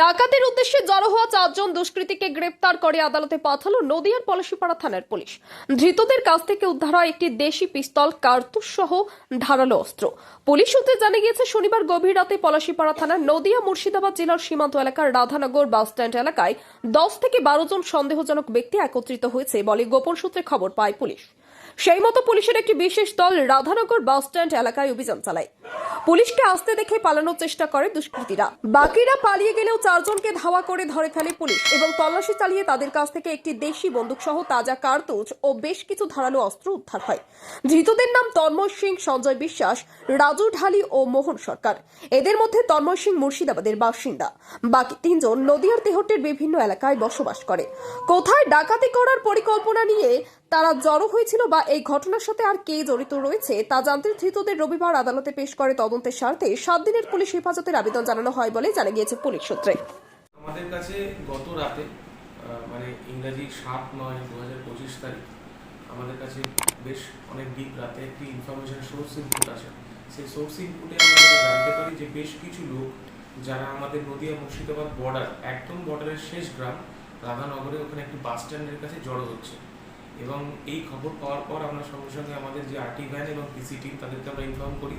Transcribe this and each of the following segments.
ডাকাতের উদ্দেশ্যে জড়ো হওয়া চারজন দুষ্কৃতীকে গ্রেপ্তার করে আদালতে পাঠালো নদিয়ার পলাশীপাড়া থানার পুলিশ। ধৃতদের কাছ থেকে উদ্ধার হয় একটি দেশি পিস্তল, কার্তুজ সহ ধারালো অস্ত্র। পুলিশ সূত্রে জানা গিয়েছে, শনিবার গভীর রাতে পলাশীপাড়া থানার নদিয়া মুর্শিদাবাদ জেলার সীমান্ত এলাকার রাধানগর বাসস্ট্যান্ড এলাকায় দশ থেকে বারো জন সন্দেহজনক ব্যক্তি একত্রিত হয়েছে বলে গোপন সূত্রে খবর পায় পুলিশ। সেই মতো পুলিশের একটি বিশেষ দল রাধানগর বাসস্ট্যান্ড এলাকায় অভিযান চালায়। পুলিশকে আসতে দেখে পালানোর চেষ্টা করে দুষ্কৃতীরা। বাকিরা পালিয়ে গেলেও চারজনকে ধাওয়া করে ধরে ফেলে পুলিশ এবং তল্লাশি চালিয়ে তাদের কাছ থেকে একটি দেশি বন্দুক সহ তাজা কার্তুজ ও বেশ কিছু ধারালো অস্ত্র উদ্ধার হয়। ধৃতদের নাম তন্ময় সিং, সঞ্জয় বিশ্বাস, রাজু ঢালি ও মোহন সরকার। এদের মধ্যে তন্ময় সিং মুর্শিদাবাদের বাসিন্দা। বাকি তিনজন নদিয়ার তেহট্টের বিভিন্ন এলাকায় বসবাস করে। কোথায় ডাকাতি করার পরিকল্পনা নিয়ে তারা জড়ো হয়েছিল বা এই ঘটনার সাথে আর কে জড়িত রয়েছে, তা জানতে ধৃতদের রবিবার আদালতে পেশ করে তদন্তের স্বার্থে সাত দিনের পুলিশ হেফাজতের আবেদন জানানো হয় বলে জানা গিয়েছে পুলিশ সূত্রে। আমাদের কাছে গত রাতে মানে ইংরাজি সাত নয় দু হাজার পঁচিশ তারিখ, আমাদের কাছে বেশ অনেক ডিপ রাতে একটি ইনফরমেশন সোর্স ইনপুট আসে। সেই সোর্স ইনপুটে আমরা জানতে পারি যে বেশ কিছু লোক যারা আমাদের নদিয়া মুর্শিদাবাদ বর্ডার একদম বর্ডারের শেষ গ্রাম, রাধানগরে ওখানে একটি বাস স্ট্যান্ডের কাছে জড়ো হচ্ছে। এবং এই খবর পাওয়ার পর আমরা সঙ্গে সঙ্গে আমাদের যে আরটি ভ্যান এবং পিসি টিম তাদেরকে আমরা ইনফর্ম করি।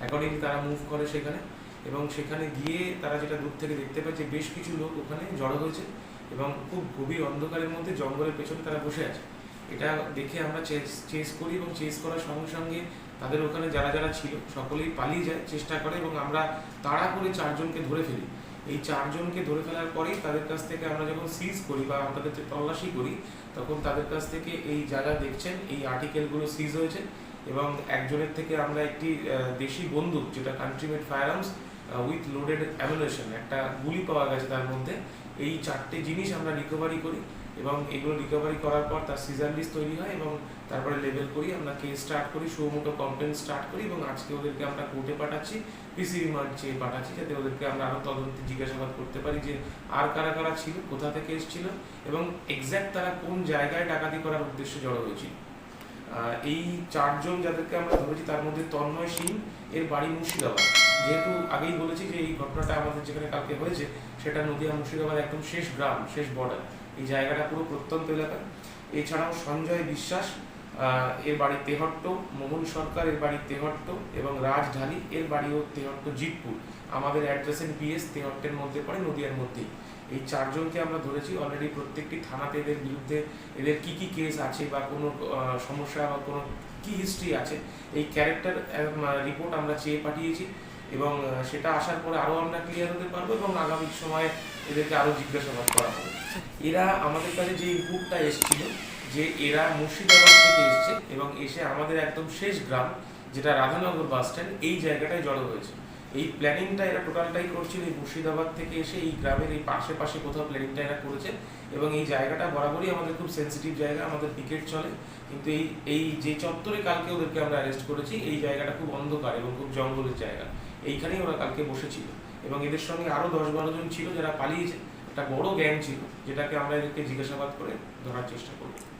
অ্যাকর্ডিংলি তারা মুভ করে সেখানে এবং সেখানে গিয়ে তারা যেটা দূর থেকে দেখতে যে বেশ কিছু লোক ওখানে জড়ো হয়েছে এবং খুব গভীর অন্ধকারের মধ্যে জঙ্গলের পেছনে তারা বসে আছে। এটা দেখে আমরা চেস চেস করি এবং চেস করার সঙ্গে সঙ্গে তাদের ওখানে যারা যারা ছিল সকলেই পালিয়ে যায়, চেষ্টা করে এবং আমরা তাড়া করে চারজনকে ধরে ফেলি। এই চারজনকে ধরে ফেলার পরেই তাদের কাছ থেকে আমরা যখন সিজ করি বা আমরা তাদের তল্লাশি করি, তখন তাদের কাছ থেকে এই যারা দেখছেন, এই আর্টিকেলগুলো সিজ হয়েছে এবং একজনের থেকে আমরা একটি দেশি বন্দুক যেটা country made firearms with loaded ammunition একটা গুলি পাওয়া গেছে তার মধ্যে, এই চারটে জিনিস আমরা রিকভারি করি। এবং এগুলো রিকভারি করার পর তার সিজার লিস্ট তৈরি হয় এবং তারপরে লেভেল করি, আমরা কেস স্টার্ট করি সুমোটো কমপ্লেন স্টার্ট করি এবং আজকে ওদেরকে আমরা কোর্টে পাঠাচ্ছি পিসি রিমান্ড চেয়ে পাঠাচ্ছি যাতে ওদেরকে আমরা আরও তদন্তে জিজ্ঞাসাবাদ করতে পারি যে আর কারা কারা ছিল, কোথা থেকে এসেছিল এবং এক্স্যাক্ট তারা কোন জায়গায় ডাকাতি করার উদ্দেশ্যে জড়ো হয়েছিল। এই চারজন যাদেরকে আমরা ধরেছি তার মধ্যে তন্ময় সিং, এর বাড়ি মুর্শিদাবাদ। যেহেতু আগেই বলেছি যে এই ঘটনাটা আমাদের যেখানে কালকে হয়েছে, সেটা নদীয়া মুর্শিদাবাদ একদম শেষ গ্রাম, শেষ বর্ডার এই জায়গাটা পুরো প্রত্যন্ত এলাকা এছাড়াও সঞ্জয় বিশ্বাস এর বাড়ি তেহট্ট, মোহন সরকার এর বাড়ি তেহট্ট এবং রাজ ঢালি এর বাড়িও তেহট্ট, জিতপুর। আমাদের অ্যাড্রেস এন্ড পিএস তেহট্টের মধ্যে পড়ে, নদিয়ার মধ্যেই। এই চারজনকে আমরা ধরেছি অলরেডি প্রত্যেকটি থানাতে এদের বিরুদ্ধে এদের কি কি কেস আছে বা কোনো সমস্যা বা কোনো কি হিস্ট্রি আছে, এই ক্যারেক্টার রিপোর্ট আমরা চেয়ে পাঠিয়েছি। এবং সেটা আসার পরে আরও আমরা ক্লিয়ার হতে পারব এবং আগামী সময়ে এদেরকে আরও জিজ্ঞাসাবাদ করা হবে। এরা আমাদের কাছে যে ইনপুটটা এসেছিল, যে এরা মুর্শিদাবাদ থেকে এসছে এবং এসে আমাদের একদম শেষ গ্রাম, যেটা রাধানগর বাস স্ট্যান্ড এই জায়গাটায় জড়ো হয়েছে। এই প্ল্যানিংটা এরা টোটালটাই করছিল, এই মুর্শিদাবাদ থেকে এসে এই গ্রামের এই পাশে পাশে কোথাও প্ল্যানিংটা এরা করেছে এবং এই জায়গাটা বরাবরই আমাদের খুব সেন্সিটিভ জায়গা, আমাদের পিকেট চলে। কিন্তু এই এই যে চত্বরে কালকে ওদেরকে আমরা অ্যারেস্ট করেছি, এই জায়গাটা খুব অন্ধকার এবং খুব জঙ্গলের জায়গা। এইখানেই ওরা কালকে বসেছিল। এবং এদের সঙ্গে আরও দশ বারো জন ছিল যারা পালিয়েছে। একটা বড় গ্যাং ছিল, যেটাকে আমরা এদেরকে জিজ্ঞাসাবাদ করে ধরার চেষ্টা করব।